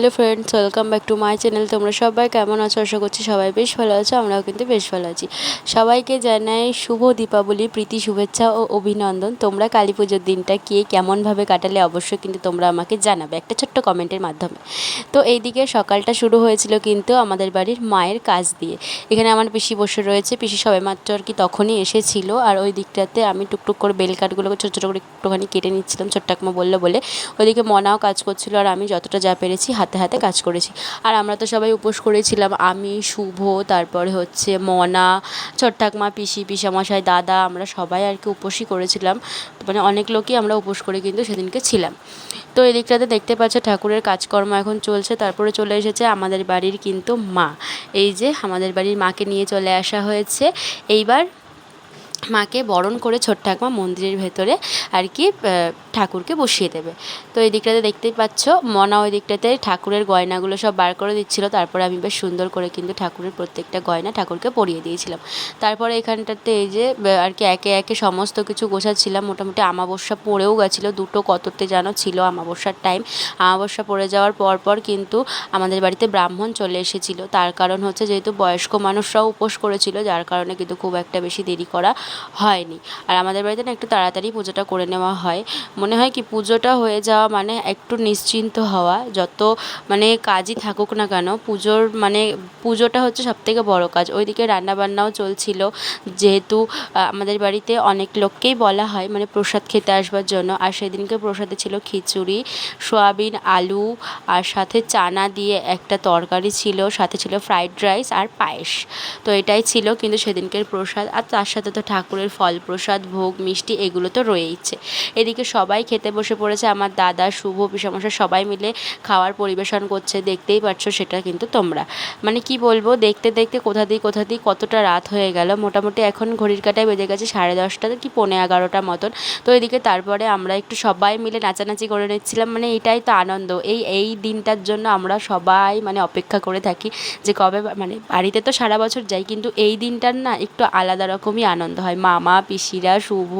Hello friends welcome back to my channel তোমরা সবাই কেমন আছো? আশা করছি সবাই বেশ ভালো আছো, আমরাও কিন্তু বেশ ভালো আছি। সবাইকে জানাই শুভ দীপাবলি, প্রীতি, শুভেচ্ছা ও অভিনন্দন। তোমরা কালী পুজোর দিনটা কে কেমনভাবে কাটালে অবশ্যই কিন্তু তোমরা আমাকে জানাবে একটা ছোট্ট কমেন্টের মাধ্যমে। তো এইদিকে সকালটা শুরু হয়েছিল কিন্তু আমাদের বাড়ির মায়ের কাজ দিয়ে। এখানে আমার পিসি বসে রয়েছে, পিসি সবে মাত্র আর কি তখনই এসেছিল আর ওই দিকটাতে আমি টুকটুক করে বেল কাঠগুলোকে ছোটো ছোটো করে একটুখানি কেটে নিচ্ছিলাম, ছোট্ট একমা বলল বলে। ওইদিকে মনাও কাজ করছিল আর আমি যতটা যা পেরেছি হাতে হাতে হাতে কাজ করেছি। আর আমরা তো সবাই উপোস করেছিলাম, আমি, শুভ, তারপরে হচ্ছে মনা ছোট পিসি, পিসামশাই, দাদা, আমরা সবাই আর কি উপোসই করেছিলাম। মানে অনেক লোকই আমরা উপোস করে কিন্তু সেদিনকে ছিলাম। তো এদিকটাতে দেখতে পাচ্ছ ঠাকুরের কাজকর্ম এখন চলছে, তারপরে চলে এসেছে আমাদের বাড়ির কিন্তু মা। এই যে আমাদের বাড়ির মাকে নিয়ে চলে আসা হয়েছে। এইবার মাকে বরণ করে ছোট্ট ঠাকুমা মন্দিরের ভেতরে আর কি ঠাকুরকে বসিয়ে দেবে। তো এই দিকটাতে দেখতেই পাচ্ছ, মনা ওই দিকটাতে ঠাকুরের গয়নাগুলো সব বার করে দিচ্ছিল। তারপরে আমি বেশ সুন্দর করে কিন্তু ঠাকুরের প্রত্যেকটা গয়না ঠাকুরকে পরিয়ে দিয়েছিলাম। তারপরে এখানটাতে এই যে আর কি একে একে সমস্ত কিছু গোছাচ্ছিলাম। মোটামুটি আমাবস্যা পড়েও গেছিল। দুটো কততে যেন ছিল আমাবস্যার টাইম আমাবস্যা পড়ে যাওয়ার পর পর কিন্তু আমাদের বাড়িতে ব্রাহ্মণ চলে এসেছিল। তার কারণ হচ্ছে যেহেতু বয়স্ক মানুষরাও উপোস করেছিল, যার কারণে কিন্তু খুব একটা বেশি দেরি করা হয়নি। আর আমাদের বাড়িতে না একটু তাড়াতাড়ি পুজোটা করে নেওয়া হয়। মনে হয় কি পুজোটা হয়ে যাওয়া মানে একটু নিশ্চিন্ত হওয়া। যত মানে কাজই থাকুক না কেন, পুজোর মানে পুজোটা হচ্ছে সবথেকে বড় কাজ। ওইদিকে রান্নাবান্নাও চলছিল। যেহেতু আমাদের বাড়িতে অনেক লোককেই বলা হয় মানে প্রসাদ খেতে আসবার জন্য। আর সেদিনকে প্রসাদে ছিল খিচুড়ি, সোয়াবিন, আলু, আর সাথে চানা দিয়ে একটা তরকারি ছিল। সাথে ছিল ফ্রাইড রাইস আর পায়েস। তো এটাই ছিল কিন্তু সেদিনকের প্রসাদ। আর তার সাথে তো ঠাকুরের ফল প্রসাদ, ভোগ, মিষ্টি এগুলো তো রয়েইছে। এদিকে সবাই খেতে বসে পড়েছে, আমার দাদা, শুভ, পিসামশাই সবাই মিলে খাওয়ার পরিবেশন করছে, দেখতেই পাচ্ছ সেটা কিন্তু তোমরা। মানে কি বলব, দেখতে দেখতে কোথা দিয়ে কোথা দিয়ে কতটা রাত হয়ে গেল। মোটামুটি এখন ঘড়ির কাটায় বেজে গেছে সাড়ে দশটা কি পৌনে এগারোটা মতন। তো এদিকে তারপরে আমরা একটু সবাই মিলে নাচানাচি করে নিচ্ছিলাম মানে এটাই তো আনন্দ। এই এই দিনটার জন্য আমরা সবাই মানে অপেক্ষা করে থাকি যে কবে মানে বাড়িতে তো সারা বছর যাই, কিন্তু এই দিনটার না একটু আলাদা রকমই আনন্দ হয়। মামা, পিসিরা, শুভ,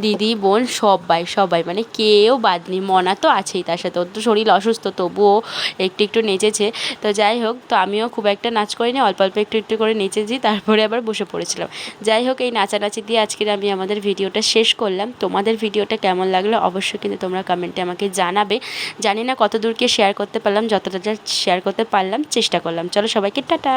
দিদি, বোন, সবাই সবাই। মানে কেউ বাদ নেই। মনা তো আছেই তার সাথে। ওর তো শরীর অসুস্থ, তবুও একটু একটু নেচেছে। তো যাই হোক, তো আমিও খুব একটা নাচ করিনি। অল্প অল্প একটু একটু করে নেচেছি। তারপরে আবার বসে পড়েছিলাম। যাই হোক, এই নাচানাচি দিয়ে আজকের আমি আমাদের ভিডিওটা শেষ করলাম। তোমাদের ভিডিওটা কেমন লাগল অবশ্যই কিন্তু তোমরা কমেন্টে আমাকে জানাবে। জানি না কত দূরকে শেয়ার করতে পারলাম, যতটা যা শেয়ার করতে পারলাম, চেষ্টা করলাম। চলো সবাইকে, টাটা!